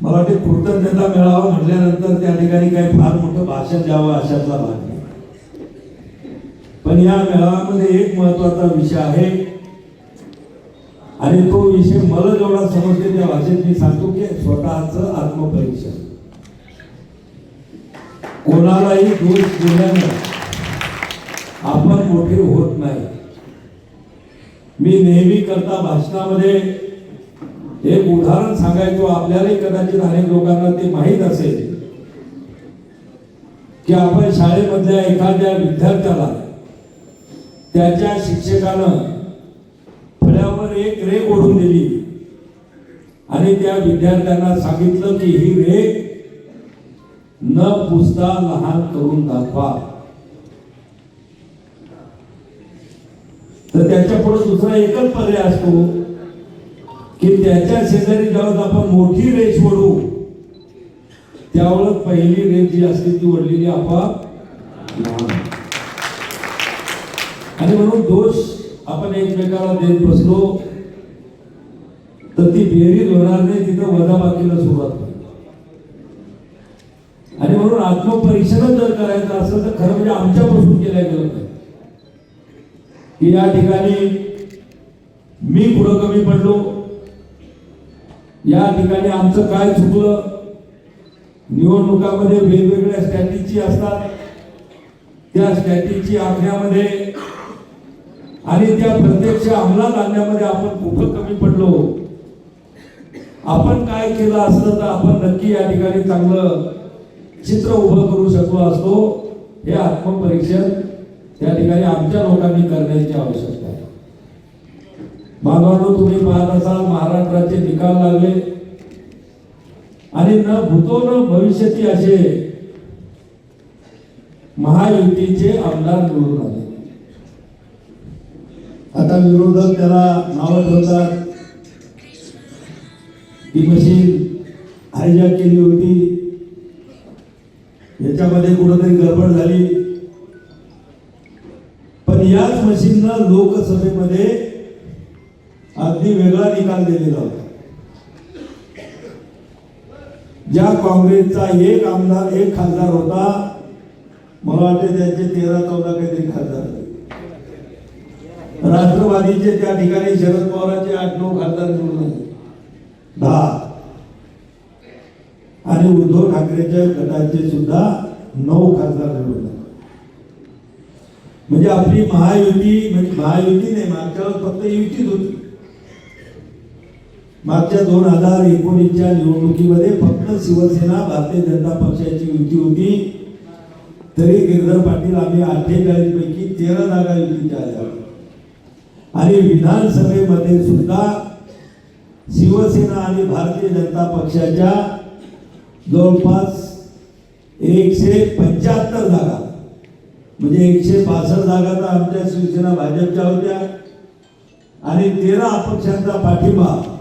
मला वाटते कृतज्ञता मिळावा म्हटल्यानंतर त्या ठिकाणी काही फार मोठं भाषण द्यावं अशातला भाग नाही. पण या मेळाव्यामध्ये एक महत्त्वाचा विषय आहे. आणि तो विषय मला जेवढा समजते त्या भाषेत मी सांगतो की स्वतःच आत्मपरीक्षण. कोणालाही दोष दिल्यानं आपण मोठे होत नाही. मी नेहमी करता भाषणामध्ये एक उदाहरण सांगायचो आपल्यालाही कदाचित अनेक लोकांना ते माहीत असेल. की आपण शाळेमधल्या एखाद्या विद्यार्थ्याला त्याच्या शिक्षकानं फळ्यावर एक रेख ओढून दिली. आणि त्या विद्यार्थ्यांना सांगितलं की ही रेख न पुसता लहान करून दाखवा. तर त्याच्या पुढे दुसरा एकच पर्याय असतो. की त्याच्या शेजारी ज्यावेळेस आपण मोठी रेष ओढू. त्यावेळेस पहिली रेष जी असते ती ओढलेली आपाप आणि म्हणून दोष आपण एकमेकाला देत बसलो तर ती बेरीज होणार नाही तिथं वजाबाकीला सुरुवात होईल आणि म्हणून आत्मपरीक्षणच जर करायचं असेल तर खरं म्हणजे आमच्यापासून केल्या गेलं नाही. की या ठिकाणी मी पुढं कमी पडलो या ठिकाणी आमचं काय चुकलं? निवडणुकामध्ये वेगवेगळ्या स्ट्रॅटेजी असतात. त्या स्ट्रॅटेजी आखण्यामध्ये आणि त्या प्रत्यक्ष अंमलात आणण्यामध्ये आपण कुठं कमी पडलो. आपण काय केलं असलं तर आपण नक्की या ठिकाणी चांगलं चित्र उभं करू शकलो असतो. हे आत्मपरीक्षण त्या ठिकाणी आमच्या लोकांनी करण्याची आवश्यकता आहे. बांधवांनो तुम्ही पाहत असाल महाराष्ट्राचे निकाल लागले. आणि न भूतो न भविष्यती असे महायुतीचे आमदार निवडून आले. आता विरोधक त्याला नावं ठेवतात. ही मशीन हायजॅक केली होती. याच्यामध्ये कुठंतरी गडबड झाली. पण याच मशीननं लोकसभेमध्ये अगदी वेगळा निकाल दिलेला होता. ज्या काँग्रेसचा एक आमदार एक खासदार होता मला वाटते त्याचे तेरा चौदा काहीतरी खासदार राष्ट्रवादीचे त्या ठिकाणी शरद पवारांचे आठ नऊ खासदार निवडून आले. दहा. आणि उद्धव ठाकरेच्या गटाचे सुद्धा नऊ खासदार निवडून आले. म्हणजे आपली महायुती म्हणजे महायुती नाही मागच्या फक्त युतीच होती. मागच्या दोन हजार एकोणीसच्या निवडणुकीमध्ये फक्त शिवसेना भारतीय जनता पक्षाची युती होती. तरी गिरधर पाटील आम्ही अठ्ठेचाळीस पैकी तेरा जागा युतीच्या आल्या. आणि विधानसभेमध्ये सुद्धा शिवसेना आणि भारतीय जनता पक्षाच्या जवळपास एकशे पंच्याहत्तर जागा. म्हणजे एकशे बासष्ट जागा तर आमच्या शिवसेना भाजपच्या होत्या. आणि तेरा अपक्षांचा पाठिंबा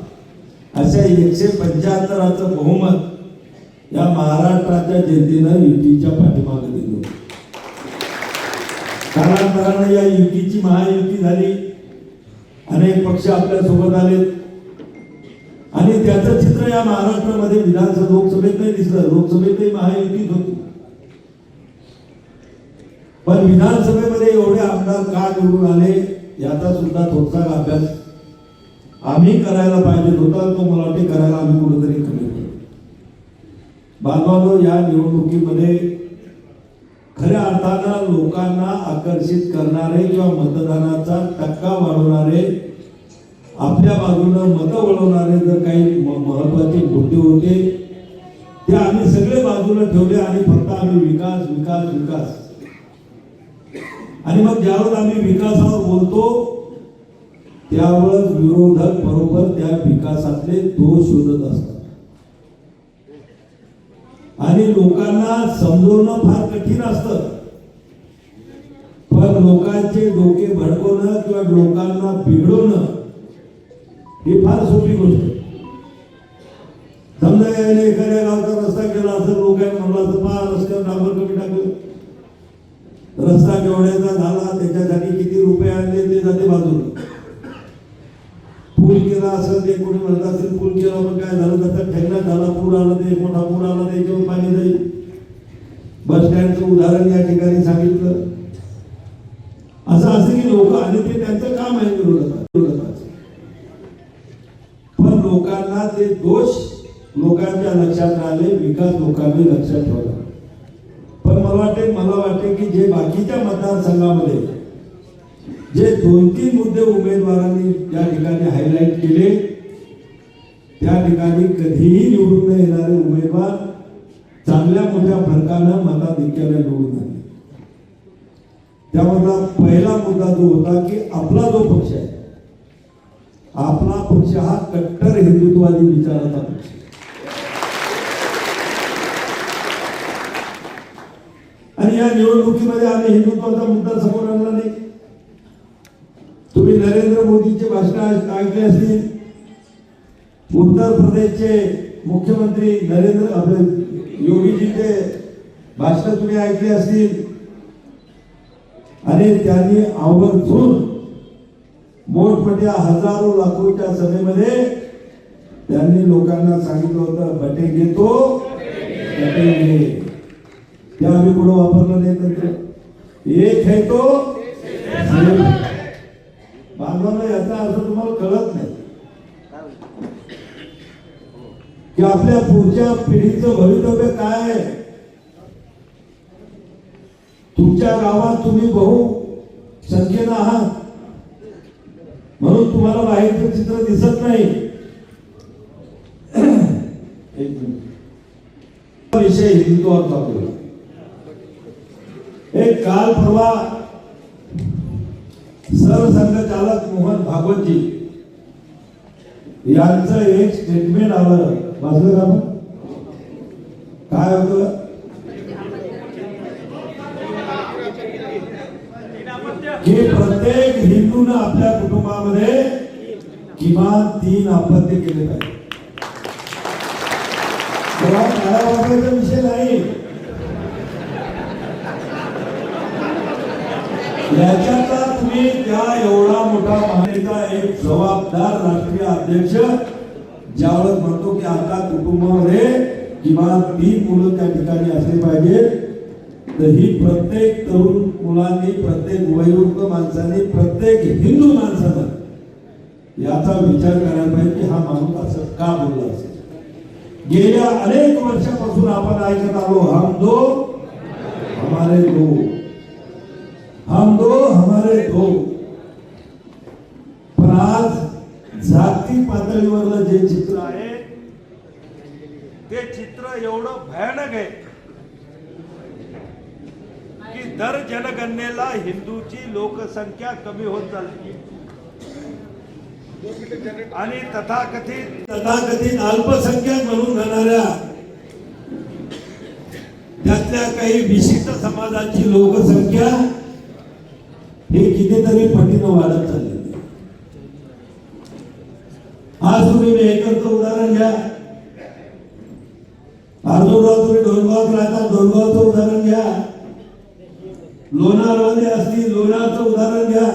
अशा एकशे पंच्याहत्तराचं बहुमत या महाराष्ट्राच्या जनतेनं युतीच्या पाठीमागे दिलं. कालांतरानं या युतीची महायुती झाली. अनेक पक्ष आपल्यासोबत आणि त्याचं चित्र या महाराष्ट्रामध्ये विधानसभा लोकसभेत नाही दिसलं. लोकसभेतही महायुतीच होती. पण विधानसभेमध्ये एवढे आमदार का निवडून आले याचा सुद्धा थोडसा अभ्यास आम्ही करायला पाहिजे होता तो मला वाटते करायला आम्ही कुठेतरी कमी पडलो बांधवांनो या निवडणुकीमध्ये खऱ्या अर्थानं लोकांना आकर्षित करणारे किंवा मतदानाचा टक्का वाढवणारे आपल्या बाजूनं मतं वळवणारे जर काही महत्त्वाचे मुद्दे होते ते आम्ही सगळे बाजूला ठेवले आणि फक्त आम्ही विकास विकास विकास. आणि मग ज्यावेळेस आम्ही विकासावर बोलतो त्यावेळेस विरोधक बरोबर त्या विकासातले दोष शोधत असतात. आणि लोकांना समजवणं फार कठीण असतं. पण लोकांचे डोके भडकवणं किंवा लोकांना बिघडवणं ही फार सोपी गोष्ट समजा याने एखाद्या गावचा रस्ता केला असं लोकांनी म्हणलं असं पहा रस्त्यावर डांबर कमी टाकलं. रस्ता केवढ्याचा झाला त्याच्यासाठी किती रुपये आणले ते जाते बाजूला. केला असेल ते कोणी म्हणत असेल पूल केला मग काय झालं? त्याचा ठेंगणा झाला पूर आला ते मोठा पूर आला ते त्याच्यावर पाणी जाईल. बस स्टँडचं उदाहरण या ठिकाणी सांगितलं. असं असं की लोक आणि ते त्यांचं काम आहे विरोधकाचं. पण लोकांना ते दोष लोकांच्या लक्षात आले विकास लोकांनी लक्षात ठेवला. पण मला वाटते मला वाटते की जे बाकीच्या मतदारसंघामध्ये जे दोन तीन मुद्दे उमेदवारांनी या ठिकाणी हायलाईट केले त्या ठिकाणी कधीही निवडून न येणारे उमेदवार चांगल्या मोठ्या फरकानं मताधिक्याने निवडून आले. त्यामधला पहिला मुद्दा जो होता की आपला जो पक्ष आहे आपला पक्ष हा कट्टर हिंदुत्ववादी विचाराचा पक्ष आणि या निवडणुकीमध्ये आम्ही हिंदुत्वाचा मुद्दा समोर आणला नाही. तुम्ही नरेंद्र मोदींचे भाषण ऐकले असतील उत्तर प्रदेशचे मुख्यमंत्री नरेंद्र आपले योगीजींचे भाषण तुम्ही ऐकले असतील आणि त्यांनी आवर्जून मोठमोठ्या हजारो लाखोच्या सभेमध्ये त्यांनी लोकांना सांगितलं होतं बटे घेतो बटे घे. त्या आम्ही पुढे वापरलं नाही तंत्र एक है तो बांधवांना याचा अर्थ तुम्हाला कळत नाही. की आपल्या पुढच्या पिढीचं भवितव्य काय आहे? तुमच्या गावात तुम्ही बहु संख्येनं आहात. म्हणून तुम्हाला बाहेरचं चित्र दिसत नाही. एक विषय हिंदुत्वाचा एक काल परवा सरसंघचालक मोहन भागवतजी. यांचं एक स्टेटमेंट आलं. वाचलं का आपण? काय होतं? की प्रत्येक हिंदून आपल्या कुटुंबामध्ये किमान तीन अपत्य केले पाहिजे विषय नाही. याच्याचा तुम्ही त्या एवढा मोठा महानेता एक जबाबदार राष्ट्रीय अध्यक्ष ज्यावेळेस म्हणतो की आता कुटुंबामध्ये किमान तीन मुलं त्या ठिकाणी असली पाहिजे तर ही प्रत्येक तरुण मुलांनी प्रत्येक वयोवृद्ध माणसांनी प्रत्येक हिंदू माणसानं याचा विचार करायला पाहिजे की हा माणूस असं का बोलला असेल. गेल्या अनेक वर्षापासून आपण ऐकत आलो हम दो हमारे दो. हम दो हमारे दो। पण आज जागतिक पातळीवरलं जे चित्र आहे ते चित्र एवढं भयानक आहे की दर जनगणनेला हिंदूची लोकसंख्या कमी होत चालली. आणि तथाकथित तथाकथित अल्पसंख्याक म्हणून राहणाऱ्या त्यातल्या काही विशिष्ट समाजाची लोकसंख्या हे कितीतरी पटीनं वाढत चालले. आज तुम्ही मेहकरचं उदाहरण घ्या. अर्धोगाव तुम्ही डोनगावात राहता डोनगावचं उदाहरण घ्या. लोणारमध्ये असतील लोणारचं उदाहरण घ्या.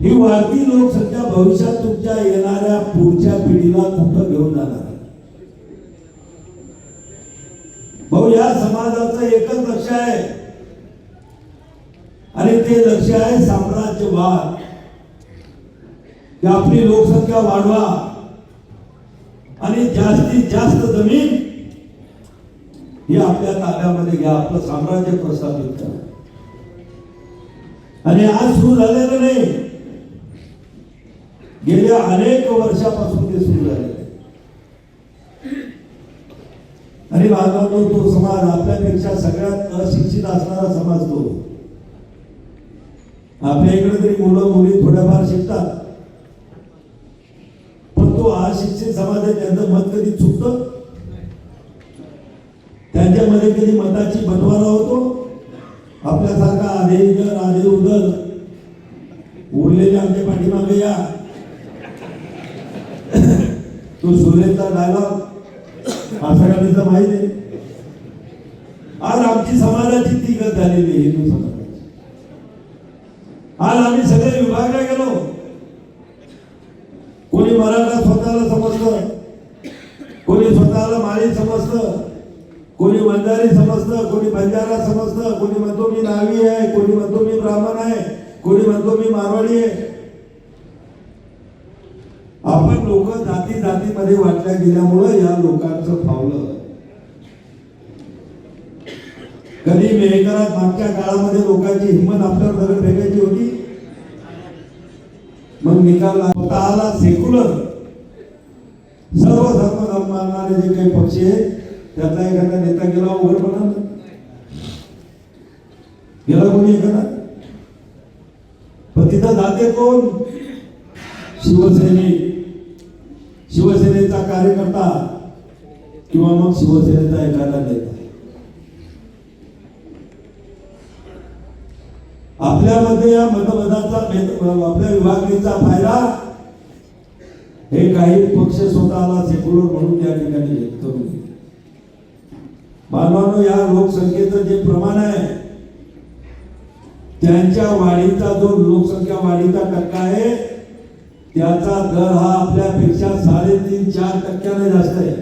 ही वाढती लोकसंख्या भविष्यात तुमच्या येणाऱ्या पुढच्या पिढीला कुठं घेऊन जाणार? भाऊ या समाजाचं एकच लक्ष आहे. आणि ते लक्ष आहे साम्राज्यवाद. की आपली लोकसंख्या वाढवा. आणि जास्तीत जास्त जमीन ही आपल्या ताब्यामध्ये घ्या आपलं साम्राज्य प्रस्थापित करा. आणि आज सुरू झालेलं नाही? गेल्या अनेक वर्षापासून ते सुरू झाले आणि बांधवांनो तो समाज आपल्यापेक्षा सगळ्यात अशिक्षित असणारा समाज तो. आपल्या इकडे तरी मुलं मुली थोड्याफार शिकतात. पण तो अशिक्षित समाज आहे त्यांचं मत कधी चुकतं? त्यांच्यामध्ये कधी मताची बंटवारा होतो? आपल्यासारखा आधे इधर आधे उधर उरलेले आमच्या पाठीमागे या. तो सुरेचा डायलॉग सगळ्यांना माहिती आहे. आज आमची समाजाची ती गत झालेली हिंदू समाज. आज आम्ही सगळे विभागला गेलो. कोणी मराठा स्वतःला समजतं कोणी स्वतःला माळी समजतं कोणी बंजारी समजतं कोणी बंजारा समजतं कोणी म्हणतो मी नावी आहे कोणी म्हणतो मी ब्राह्मण आहे कोणी म्हणतो मी मारवाडी आहे. आपण लोक जाती जातीमध्ये वाटल्या गेल्यामुळं या लोकांचं फावलं. कधी मेहकरात मागच्या काळामध्ये लोकांची हिंमत आपल्यावर दगड फेकायची होती. मग निकाल स्वतःला सेक्युलर. सर्व धर्म मानणारे जे काही पक्ष आहेत त्यातला एखादा नेता गेला उघडपणा गेला कोणी एखादा? पण तिथं जाते कोण? शिवसैनिक शिवसेनेचा कार्यकर्ता किंवा मग शिवसेनेचा एखादा नेता. आपल्यामध्ये या मतभेदाचा आपल्या विभागणीचा फायदा हे काही पक्ष स्वतःला सेक्युलर म्हणून या ठिकाणी घेत करून या लोकसंख्येचं जे प्रमाण आहे त्यांच्या वाढीचा जो लोकसंख्या वाढीचा टक्का आहे त्याचा दर हा आपल्यापेक्षा साडेतीन चार टक्क्याने जास्त आहे.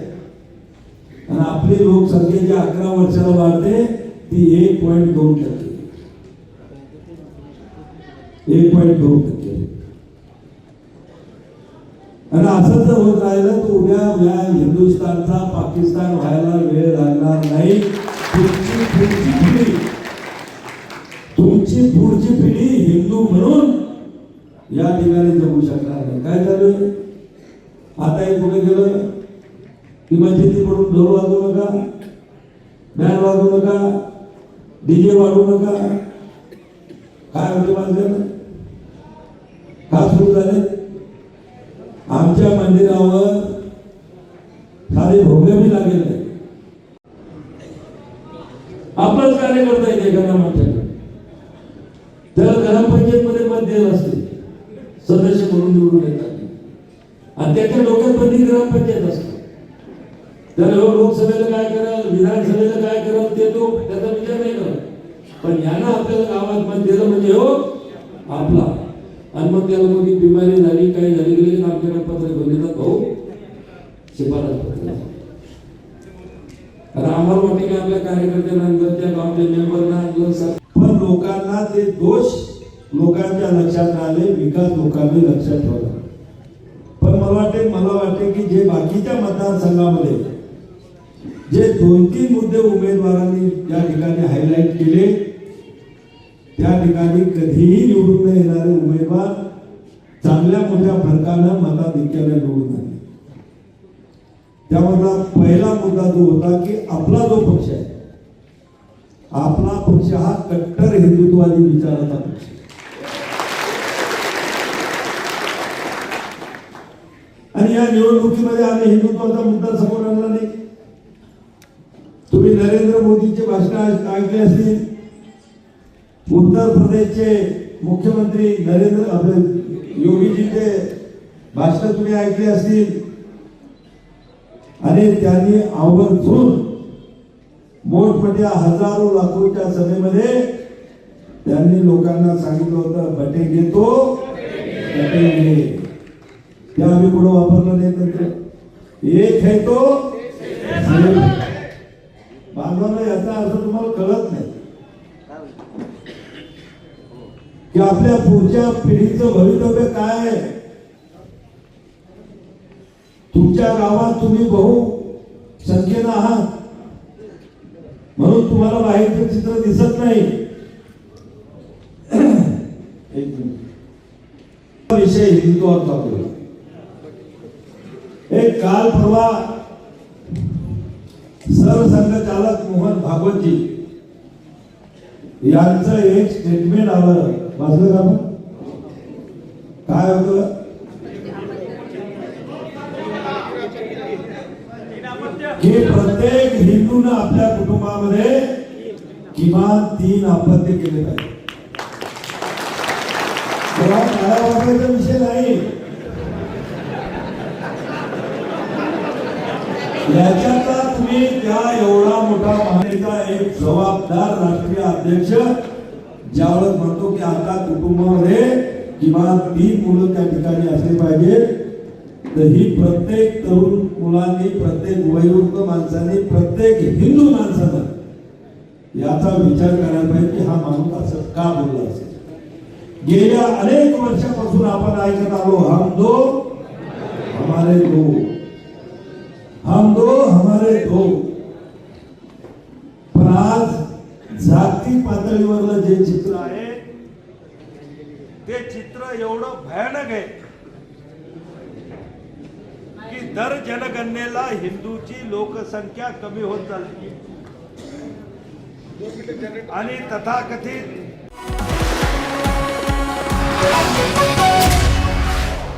आणि आपली लोकसंख्या जी अकरा वर्षाला वाढते ती एक पॉईंट दोन टक्के. एक पॉईंट दोन टक्के. आणि असं जर होत राहिलं तर उद्या या हिंदुस्थानचा पाकिस्तान व्हायला वेळ लागणार नाही. तुमची पुढची पिढी तुमची पुढची पिढी हिंदू म्हणून या ठिकाणी जगू शकणार नाही. काय झालं? आता हे कुठे गेलं? की मस्जिदी पडून ढोल वाजवू नका बँड वाजवू नका डीजे वाढवू नका. काय होते माझं का सुरू झाले आमच्या मंदिरावर सारे भोगे बी लागेल. नाही आपलंच कार्य करता येते एखाद्या माणसाला त्याला ग्रामपंचायत मध्ये मत द्यायला असते. सदस्य म्हणून निवडून येतात. आणि त्याच्या डोक्यात बंदी ग्रामपंचायत असते. त्याला हो, लोकसभेला काय कराल विधानसभेला काय कराल ते तो त्याचा विचार नाही करत. पण यानं आपल्याला गावात मत दिलं म्हणजे हो आपला. आणि मग त्याला कोणी बिमारी झाली काही झाली गेली आमच्याकडे पत्र घेऊन येतात भाऊ शिफारस पत्र आम्हाला वाटते की आपल्या कार्यकर्त्यांना त्या गावच्या मेंबरना पण लोकांना ते दोष लोकांच्या लक्षात आले विकास लोकांनी लक्षात ठेवला. पण मला वाटते मला वाटते की जे बाकीच्या मतदारसंघामध्ये जे दोन तीन मुद्दे उमेदवारांनी या ठिकाणी हायलाईट केले त्या ठिकाणी कधीही निवडून येणारे उमेदवार चांगल्या मोठ्या फरकानं मताधिक्याने निवडून आले. त्यामधला पहिला मुद्दा जो होता की आपला जो पक्ष आहे आपला पक्ष हा कट्टर हिंदुत्ववादी विचाराचा पक्ष आणि या निवडणुकीमध्ये आम्ही हिंदुत्वाचा मुद्दा समोर आणला नाही. तुम्ही नरेंद्र मोदीचे भाषण ऐकले असतील उत्तर प्रदेशचे मुख्यमंत्री नरेंद्र आपले योगीजीचे भाषण तुम्ही ऐकले असतील. आणि त्यांनी आवर्जून मोठमोठ्या हजारो लाखोच्या सभेमध्ये त्यांनी लोकांना सांगितलं होतं बटे घेतो बटे घे. ते आम्ही पुढे वापरलं नाही तर एक आहे तो. बांधवांना याचा अर्थ तुम्हाला कळत नाही. की आपल्या पुढच्या पिढीचं भवितव्य काय आहे? तुमच्या गावात तुम्ही बहु संख्येनं आहात. म्हणून तुम्हाला बाहेरचं चित्र दिसत नाही. विषय हिंदुत्वाचा चालू एक काल परवा सरसंघचालक मोहन भागवतजी यांचं एक स्टेटमेंट आलं. वाचलं का आपण? काय होतं? की प्रत्येक हिंदून आपल्या कुटुंबामध्ये किमान तीन अपत्य केले पाहिजे. तेव्हा वापरायचा विषय नाही. याच्यातला तुम्ही त्या एवढा मोठा महानेता एक जबाबदार राष्ट्रीय अध्यक्ष ज्यावेळेस म्हणतो की आता कुटुंबामध्ये किमान तीन मुलं त्या ठिकाणी असले पाहिजे. तर ही प्रत्येक तरुण मुलांनी प्रत्येक वयोवृद्ध माणसाने प्रत्येक हिंदू माणसानं याचा विचार करायला पाहिजे की हा माणूस असं का बोलला असेल? गेल्या अनेक वर्षापासून आपण ऐकत आलो हम दो हमारे दो हम दो हमारे दो पण आज जागतिक पातळीवरलं जे चित्र आहे ते चित्र एवढं भयानक आहे की दर जनगणनेला लोकसंख्या कमी होत चालली. आणि तथाकथित